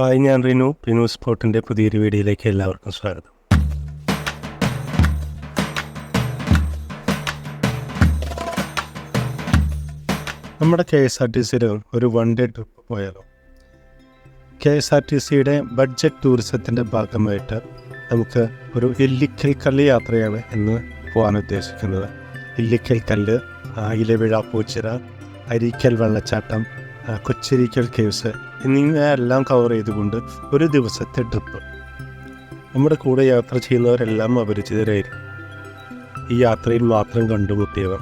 Hi ഞാൻ റിനു. റിനു സ്പോട്ടിന്റെ പുതിയൊരു വീഡിയോയിലേക്ക് എല്ലാവർക്കും സ്വാഗതം. നമ്മുടെ കെ എസ് ആർ ടി സിയിൽ ഒരു വൺ ഡേ ട്രിപ്പ് പോയാലോ? കെ എസ് ആർ ടി സിയുടെ ബഡ്ജറ്റ് ടൂറിസത്തിന്റെ ഭാഗമായിട്ട് നമുക്ക് ഒരു ഇല്ലിക്കൽ കല്ല് യാത്രയാണ് ഇന്ന് പോകാൻ ഉദ്ദേശിക്കുന്നത്. ഇല്ലിക്കൽ കല്ല് ഇലവിഴ പൂച്ചിറ അരീക്കൽ വെള്ളച്ചാട്ടം കൊച്ചിരിക്കൽ കേവ്സ് എന്നിവയെല്ലാം കവർ ചെയ്തുകൊണ്ട് ഒരു ദിവസത്തെ ട്രിപ്പ് നമ്മുടെ കൂടെ യാത്ര ചെയ്യുന്നവരെല്ലാം അപരിചിതരായിരുന്നു. ഈ യാത്രയിൽ മാത്രം കണ്ടുമുട്ടിയവർ.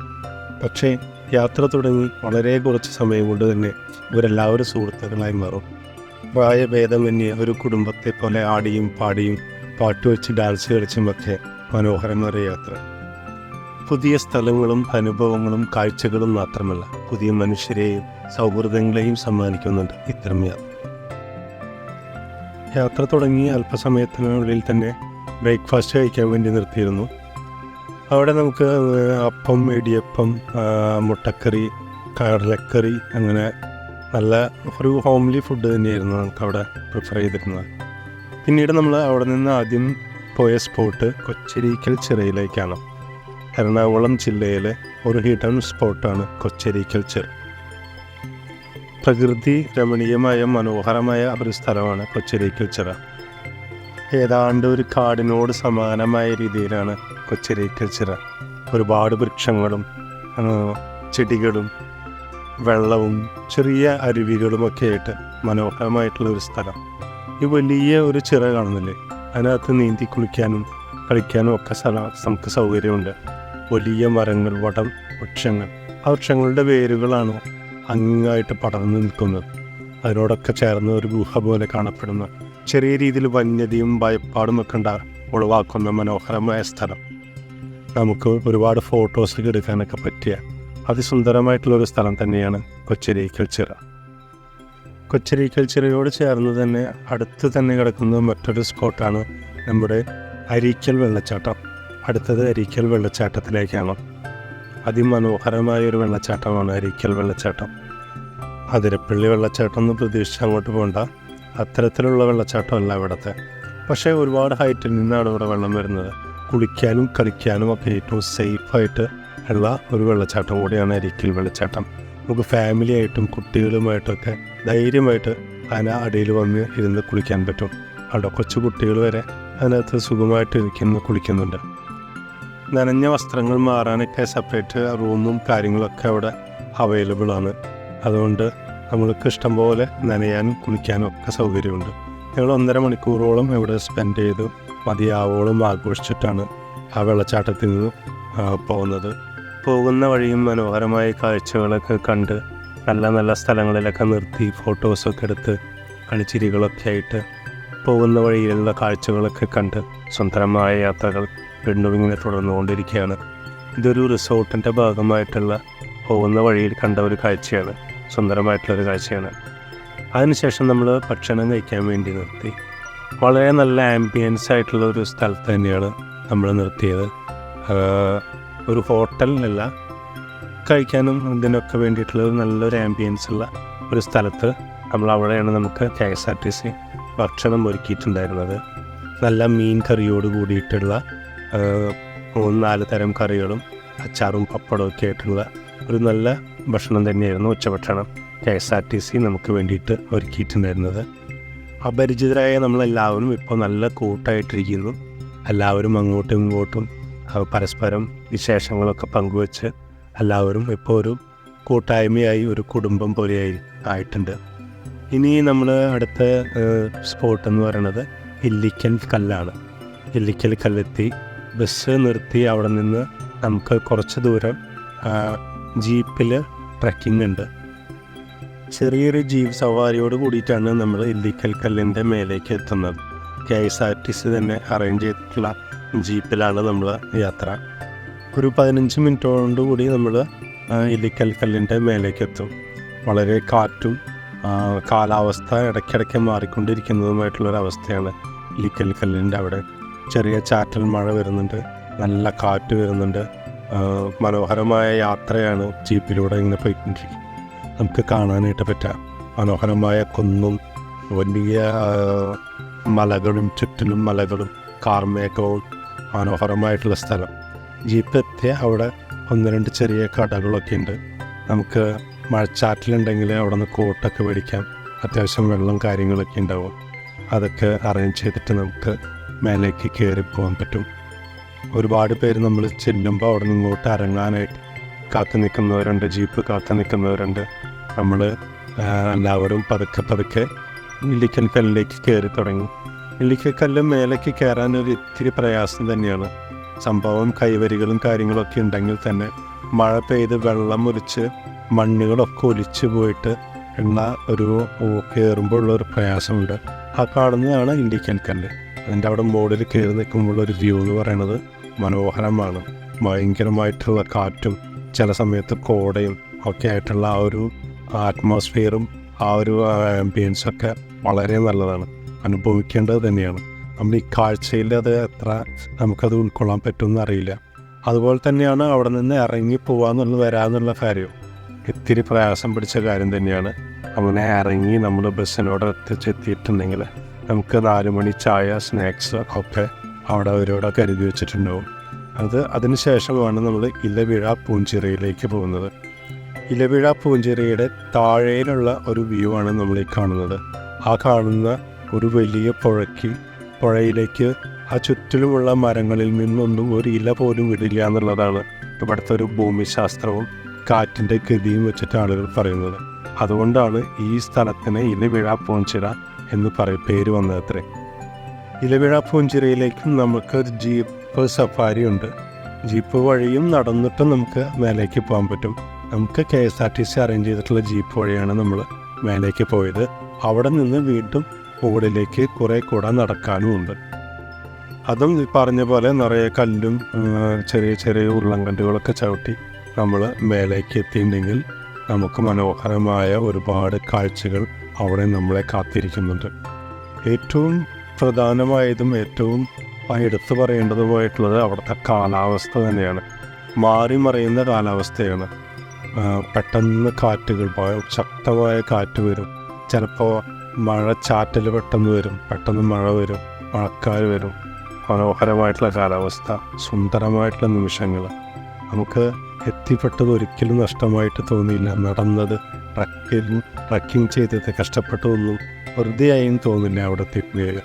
പക്ഷേ യാത്ര തുടങ്ങി വളരെ കുറച്ച് സമയം കൊണ്ട് തന്നെ ഇവരെല്ലാവരും സുഹൃത്തുക്കളായി മാറും. പ്രായഭേദമന്യേ ഒരു കുടുംബത്തെ പോലെ ആടിയും പാടിയും പാട്ടുവെച്ച് ഡാൻസ് കളിച്ചുമൊക്കെ മനോഹരമായ യാത്ര. പുതിയ സ്ഥലങ്ങളും അനുഭവങ്ങളും കാഴ്ചകളും മാത്രമല്ല പുതിയ മനുഷ്യരെയും സൗഹൃദങ്ങളെയും സമ്മാനിക്കുന്നുണ്ട് ഇത്തരം യാത്ര. യാത്ര തുടങ്ങി അല്പസമയത്തിനുള്ളിൽ തന്നെ ബ്രേക്ക്ഫാസ്റ്റ് കഴിക്കാൻ വേണ്ടി നിർത്തിയിരുന്നു. അവിടെ നമുക്ക് അപ്പം ഇടിയപ്പം മുട്ടക്കറി കടലക്കറി അങ്ങനെ നല്ല ഒരു ഹോംലി ഫുഡ് തന്നെയായിരുന്നു നമുക്ക് അവിടെ പ്രിഫർ ചെയ്തിരുന്നത്. പിന്നീട് നമ്മൾ അവിടെ നിന്ന് ആദ്യം പോയ സ്പോട്ട് കൊച്ചരിക്കൽ ചിറയിലേക്കാണ്. എറണാകുളം ജില്ലയിലെ ഒരു ഹിഡൻ സ്പോട്ടാണ് കൊച്ചേരിക്കൽ ചിറ പ്രകൃതി രമണീയമായ മനോഹരമായ ഒരു സ്ഥലമാണ് കൊച്ചേരിക്കൽ ചെറ ഏതാണ്ട് ഒരു കാടിനോട് സമാനമായ രീതിയിലാണ് കൊച്ചേരിക്കൽ ചെറ ഒരുപാട് വൃക്ഷങ്ങളും ചെടികളും വെള്ളവും ചെറിയ അരുവികളുമൊക്കെ ആയിട്ട് മനോഹരമായിട്ടുള്ള ഒരു സ്ഥലം. ഈ വലിയ ഒരു ചിറ കാണുന്നില്ലേ? അതിനകത്ത് നീന്തി കുളിക്കാനും കളിക്കാനും ഒക്കെ സ്ഥലം നമുക്ക് സൗകര്യമുണ്ട്. വലിയ മരങ്ങൾ വടം വൃക്ഷങ്ങൾ. ആ വൃക്ഷങ്ങളുടെ വേരുകളാണ് അങ്ങായിട്ട് പടർന്നു നിൽക്കുന്നത്. അതിനോടൊക്കെ ചേർന്ന് ഒരു ഗുഹ പോലെ കാണപ്പെടുന്ന. ചെറിയ രീതിയിൽ വന്യതയും ഭയപ്പാടും ഒക്കെ ഉണ്ടാ ഉളവാക്കുന്ന മനോഹരമായ സ്ഥലം. നമുക്ക് ഒരുപാട് ഫോട്ടോസൊക്കെ എടുക്കാനൊക്കെ പറ്റിയ അതിസുന്ദരമായിട്ടുള്ള ഒരു സ്ഥലം തന്നെയാണ് കൊച്ചരിക്കൽ ചിറ കൊച്ചരിക്കൽ ചിറയോട് ചേർന്ന് തന്നെ അടുത്ത് തന്നെ കിടക്കുന്ന മറ്റൊരു സ്പോട്ടാണ് നമ്മുടെ അരീക്കൽ വെള്ളച്ചാട്ടം. അടുത്തത് അരിക്കൽ വെള്ളച്ചാട്ടത്തിലേക്കാണ്. അതിമനോഹരമായ ഒരു വെള്ളച്ചാട്ടമാണ് അരിക്കൽ വെള്ളച്ചാട്ടം. അതിരപ്പള്ളി വെള്ളച്ചാട്ടം എന്ന് പ്രതീക്ഷിച്ച് അങ്ങോട്ട് പോകണ്ട അത്തരത്തിലുള്ള വെള്ളച്ചാട്ടമല്ല ഇവിടുത്തെ പക്ഷേ ഒരുപാട് ഹൈറ്റിൽ നിന്നാണ് ഇവിടെ വെള്ളം വരുന്നത്. കുളിക്കാനും കളിക്കാനും ഒക്കെ ഏറ്റവും സേഫായിട്ട് ഉള്ള ഒരു വെള്ളച്ചാട്ടം കൂടിയാണ് അരിക്കൽ വെള്ളച്ചാട്ടം. നമുക്ക് ഫാമിലി ആയിട്ടും കുട്ടികളുമായിട്ടൊക്കെ ധൈര്യമായിട്ട് അതിന് അടിയിൽ വന്ന് ഇരുന്ന് കുളിക്കാൻ പറ്റും. അവിടെ കൊച്ചു കുട്ടികൾ വരെ അതിനകത്ത് സുഖമായിട്ട് ഇരിക്കുന്ന കുളിക്കുന്നുണ്ട്. നനഞ്ഞ വസ്ത്രങ്ങൾ മാറാനൊക്കെ സെപ്പറേറ്റ് റൂമും കാര്യങ്ങളൊക്കെ അവിടെ അവൈലബിൾ ആണ്. അതുകൊണ്ട് നമ്മൾക്ക് ഇഷ്ടംപോലെ നനയാനും കുളിക്കാനും ഒക്കെ സൗകര്യമുണ്ട്. ഞങ്ങൾ ഒന്നര മണിക്കൂറോളം ഇവിടെ സ്പെൻഡ് ചെയ്തു മതിയാവോളം ആഘോഷിച്ചിട്ടാണ് ആ വെള്ളച്ചാട്ടത്തിൽ നിന്ന് പോകുന്നത്. പോകുന്ന വഴിയും മനോഹരമായ കാഴ്ചകളൊക്കെ കണ്ട് നല്ല നല്ല സ്ഥലങ്ങളിലൊക്കെ നിർത്തി ഫോട്ടോസൊക്കെ എടുത്ത് കളിച്ചിരികളൊക്കെ ആയിട്ട് പോകുന്ന വഴിയിലുള്ള കാഴ്ചകളൊക്കെ കണ്ട് സുന്ദരമായ യാത്രകൾ വീണ്ടും ഇങ്ങനെ തുടർന്നുകൊണ്ടിരിക്കുകയാണ് ഇതൊരു റിസോർട്ടിന്റെ ഭാഗമായിട്ടുള്ള പോകുന്ന വഴിയിൽ കണ്ട ഒരു കാഴ്ചയാണ്. സുന്ദരമായിട്ടുള്ളൊരു കാഴ്ചയാണ്. അതിനുശേഷം നമ്മൾ ഭക്ഷണം കഴിക്കാൻ വേണ്ടി നിർത്തി. വളരെ നല്ല ആംബിയൻസ് ആയിട്ടുള്ള ഒരു സ്ഥലത്ത് തന്നെയാണ് നമ്മൾ നിർത്തിയത്. ഒരു ഹോട്ടലിനല്ല കഴിക്കാനും ഇതിനൊക്കെ വേണ്ടിയിട്ടുള്ള നല്ലൊരു ആംബിയൻസ് ഉള്ള ഒരു സ്ഥലത്ത് നമ്മൾ അവിടെയാണ് നമുക്ക് K S R T C ഭക്ഷണം ഒരുക്കിയിട്ടുണ്ടായിരുന്നത്. നല്ല മീൻ കറിയോട് കൂടിയിട്ടുള്ള മൂന്ന് നാല് തരം കറികളും അച്ചാറും പപ്പടവും ഒക്കെ ആയിട്ടുള്ള ഒരു നല്ല ഭക്ഷണം തന്നെയായിരുന്നു ഉച്ചഭക്ഷണം. K S R T C നമുക്ക് വേണ്ടിയിട്ട് ഒരുക്കിയിട്ടുണ്ടായിരുന്നത്. അപരിചിതരായ നമ്മളെല്ലാവരും ഇപ്പോൾ നല്ല കൂട്ടായിട്ടിരിക്കുന്നു. എല്ലാവരും അങ്ങോട്ടും ഇങ്ങോട്ടും പരസ്പരം വിശേഷങ്ങളൊക്കെ പങ്കുവെച്ച് എല്ലാവരും ഇപ്പോൾ ഒരു കൂട്ടായ്മയായി ഒരു കുടുംബം പോലെയായി ആയിട്ടുണ്ട്. ഇനി നമ്മൾ അടുത്ത സ്പോട്ട് എന്ന് പറയുന്നത് ഇല്ലിക്കൽ കല്ലാണ്. ഇല്ലിക്കൽ കല്ലെത്തി ബസ് നിർത്തി അവിടെ നിന്ന് നമുക്ക് കുറച്ച് ദൂരം ജീപ്പിൽ ട്രക്കിംഗ് ഉണ്ട്. ചെറിയൊരു ജീപ്പ് സവാരിയോട് കൂടിയിട്ടാണ് നമ്മൾ ഇല്ലിക്കൽ കല്ലിന്റെ മേലേക്ക് എത്തുന്നത്. K S R T C തന്നെ അറേഞ്ച് ചെയ്തിട്ടുള്ള ജീപ്പിലാണ് നമ്മൾ യാത്ര. ഒരു പതിനഞ്ച് മിനിറ്റോട് കൂടി നമ്മൾ ഇല്ലിക്കൽ കല്ലിന്റെ മേലേക്ക് എത്തും. വളരെ കാറ്റും കാലാവസ്ഥ ഇടയ്ക്കിടയ്ക്ക് മാറിക്കൊണ്ടിരിക്കുന്നതുമായിട്ടുള്ളൊരവസ്ഥയാണ് ഇല്ലിക്കൽ കല്ലിന്റെ അവിടെ. ചെറിയ ചാറ്റൽ മഴ വരുന്നുണ്ട്. നല്ല കാറ്റ് വരുന്നുണ്ട്. മനോഹരമായ യാത്രയാണ് ജീപ്പിലൂടെ ഇങ്ങനെ പോയിക്കൊണ്ടിരിക്കുന്നത്. നമുക്ക് കാണാനായിട്ട് പറ്റുക മനോഹരമായ കുന്നും വലിയ മലകളും ചുറ്റിലും മലകളും കാർമേഘവും മനോഹരമായിട്ടുള്ള സ്ഥലം. ജീപ്പ് എത്തിയ അവിടെ ഒന്ന് രണ്ട് ചെറിയ കടകളൊക്കെ ഉണ്ട്. നമുക്ക് മഴച്ചാറ്റിലുണ്ടെങ്കിൽ അവിടെ നിന്ന് കോട്ടൊക്കെ മേടിക്കാം. അത്യാവശ്യം വെള്ളം കാര്യങ്ങളൊക്കെ ഉണ്ടാവും. അതൊക്കെ അറേഞ്ച് ചെയ്തിട്ട് നമുക്ക് മേലേക്ക് കയറി പോകാൻ പറ്റും. ഒരുപാട് പേര് നമ്മൾ ചെല്ലുമ്പോൾ അവിടെ ഇങ്ങോട്ട് ഇറങ്ങാനായിട്ട് കാത്തു നിൽക്കുന്നവരുണ്ട് ജീപ്പ് കാത്തു നിൽക്കുന്നവരുണ്ട്. നമ്മൾ എല്ലാവരും പതുക്കെ പതുക്കെ ഇല്ലിക്കൽ കല്ലിലേക്ക് കയറി തുടങ്ങി. ഇല്ലിക്കൽ കല്ല് മേലേക്ക് കയറാൻ ഒരു ഇത്തിരി പ്രയാസം തന്നെയാണ്. സംഭവം കൈവരികളും കാര്യങ്ങളൊക്കെ ഉണ്ടെങ്കിൽ തന്നെ മഴ പെയ്ത് വെള്ളം ഒലിച്ച് മണ്ണുകളൊക്കെ ഒലിച്ചു പോയിട്ട് ഉള്ള ഒരു കയറുമ്പോൾ ഒരു പ്രയാസമുണ്ട്. ആ കാണുന്നതാണ് ഇല്ലിക്കൽ കല്ല്. അതിന്റെ അവിടെ മോഡിൽ കയറി നിൽക്കുമ്പോൾ ഒരു വ്യൂ എന്ന് പറയുന്നത് മനോഹരമാണ്. ഭയങ്കരമായിട്ടുള്ള കാറ്റും ചില സമയത്ത് കോടയും ഒക്കെ ആയിട്ടുള്ള ആ ഒരു ആറ്റ്മോസ്ഫിയറും ആ ഒരു ആംബിയൻസൊക്കെ വളരെ നല്ലതാണ്. അനുഭവിക്കേണ്ടത് തന്നെയാണ്. നമ്മൾ ഈ കാഴ്ചയിൽ അത് എത്ര നമുക്കത് ഉൾക്കൊള്ളാൻ പറ്റുമെന്ന് അറിയില്ല. അതുപോലെ തന്നെയാണ് അവിടെ നിന്ന് ഇറങ്ങി പോകാമെന്നുള്ള വരാമെന്നുള്ള കാര്യവും ഇത്തിരി പ്രയാസം പിടിച്ച കാര്യം തന്നെയാണ്. അങ്ങനെ ഇറങ്ങി നമ്മൾ ബസ്സിനോട് എത്തിച്ചെത്തിയിട്ടുണ്ടെങ്കിൽ നമുക്ക് നാല് മണി ചായ സ്നാക്സ് ഒക്കെ അവിടെ അവരോടെ കരുതി വെച്ചിട്ടുണ്ടാവും. അത് അതിന് ശേഷമാണ് നമ്മൾ ഇലവിഴ പൂഞ്ചിറയിലേക്ക് പോകുന്നത്. ഇലവിഴ പൂഞ്ചിറയുടെ താഴെയിലുള്ള ഒരു വ്യൂ ആണ് നമ്മൾ ഈ കാണുന്നത്. ആ കാണുന്ന ഒരു വലിയ പുഴയ്ക്ക് പുഴയിലേക്ക് ആ ചുറ്റിലുമുള്ള മരങ്ങളിൽ നിന്നൊന്നും ഒരു ഇല പോലും വിടില്ല എന്നുള്ളതാണ് ഇവിടുത്തെ ഒരു ഭൂമിശാസ്ത്രവും കാറ്റിന്റെ ഗതിയും വെച്ചിട്ട് ആളുകൾ പറയുന്നത്. അതുകൊണ്ടാണ് ഈ സ്ഥലത്തിന് ഇലവിഴ പൂഞ്ചിറ എന്ന് പറയ പേര് വന്നത്രേ. ഇലവിഴ പൂഞ്ചിറയിലേക്കും നമുക്ക് ജീപ്പ് സഫാരി ഉണ്ട്. ജീപ്പ് വഴിയും നടന്നിട്ട് നമുക്ക് മേലേക്ക് പോകാൻ പറ്റും. നമുക്ക് K S R T C arrange ചെയ്തിട്ടുള്ള ജീപ്പ് വഴിയാണ് നമ്മൾ മേലേക്ക് പോയത്. അവിടെ നിന്ന് വീണ്ടും മുകളിലേക്ക് കുറേ കൂടെ നടക്കാനും ഉണ്ട്. അതും ഈ പറഞ്ഞ പോലെ നിറയെ കല്ലും ചെറിയ ചെറിയ ഉരുളങ്കല്ലുകളൊക്കെ ചവിട്ടി നമ്മൾ മേലേക്ക് എത്തിയിട്ടുണ്ടെങ്കിൽ നമുക്ക് മനോഹരമായ ഒരുപാട് കാഴ്ചകൾ അവിടെ നമ്മളെ കാത്തിരിക്കുന്നുണ്ട്. ഏറ്റവും പ്രധാനമായതും ഏറ്റവും എടുത്തു പറയേണ്ടതുമായിട്ടുള്ളത് അവിടുത്തെ കാലാവസ്ഥ തന്നെയാണ്. മാറി മറിയുന്ന കാലാവസ്ഥയാണ്. പെട്ടെന്ന് കാറ്റുകൾ ശക്തമായ കാറ്റ് വരും. ചിലപ്പോൾ മഴ ചാറ്റൽ പെട്ടെന്ന് വരും. പെട്ടെന്ന് മഴ വരും. മഴക്കാർ വരും. മനോഹരമായിട്ടുള്ള കാലാവസ്ഥ. സുന്ദരമായിട്ടുള്ള നിമിഷങ്ങൾ. നമുക്ക് എത്തിപ്പെട്ടത് ഒരിക്കലും നഷ്ടമായിട്ട് തോന്നിയില്ല. നടന്നത് ട്രക്കിങ് ട്രക്കിംഗ് ചെയ്തത് കഷ്ടപ്പെട്ടതൊന്നും വെറുതെ ആയും തോന്നില്ല അവിടെ എത്തിക്കുകയും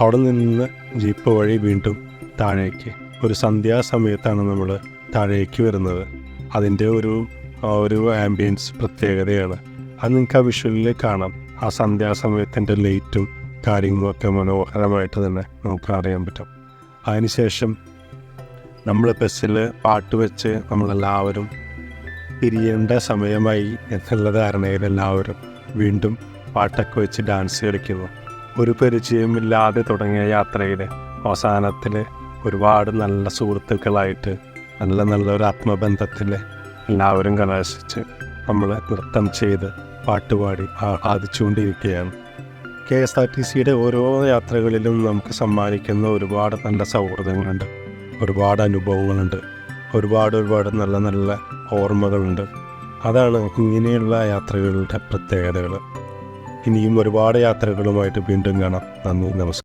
അവിടെ നിന്ന് ജീപ്പ് വഴി വീണ്ടും താഴേക്ക്. ഒരു സന്ധ്യാസമയത്താണ് നമ്മൾ താഴേക്ക് വരുന്നത്. അതിന്റെ ഒരു ഒരു ആംബിയൻസ് പ്രത്യേകതയാണ്. അത് നിങ്ങൾക്ക് ആ വിഷ്വലിൽ കാണാം. ആ സന്ധ്യാസമയത്തിന്റെ ലൈറ്റും കാര്യങ്ങളൊക്കെ മനോഹരമായിട്ട് തന്നെ നമുക്ക് അറിയാൻ പറ്റും. അതിനുശേഷം നമ്മൾ ബസ്സിൽ പാട്ട് വെച്ച് നമ്മളെല്ലാവരും പിരിയേണ്ട സമയമായി എന്നുള്ള ധാരണയിൽ എല്ലാവരും വീണ്ടും പാട്ടൊക്കെ വെച്ച് ഡാൻസ് കളിക്കുന്നു. ഒരു പരിചയമില്ലാതെ തുടങ്ങിയ യാത്രയിൽ അവസാനത്തിൽ ഒരുപാട് നല്ല സുഹൃത്തുക്കളായിട്ട് നല്ല നല്ലൊരു ആത്മബന്ധത്തിൽ എല്ലാവരും കലാശിച്ച് നമ്മൾ നൃത്തം ചെയ്ത് പാട്ടുപാടി ആഹ്ലാദിച്ചുകൊണ്ടിരിക്കുകയാണ്. കെ എസ് ആർ ടി സിയുടെ ഓരോ യാത്രകളിലും നമുക്ക് സമ്മാനിക്കുന്ന ഒരുപാട് നല്ല സൗഹൃദങ്ങളുണ്ട്. ഒരുപാട് അനുഭവങ്ങളുണ്ട്. ഒരുപാട് ഒരുപാട് നല്ല നല്ല ഓർമ്മകളുണ്ട്. അതാണ് ഇങ്ങനെയുള്ള യാത്രകളുടെ പ്രത്യേകതകൾ. ഇനിയും ഒരുപാട് യാത്രകളുമായിട്ട് വീണ്ടും കാണാം. നന്ദി നമസ്കാരം.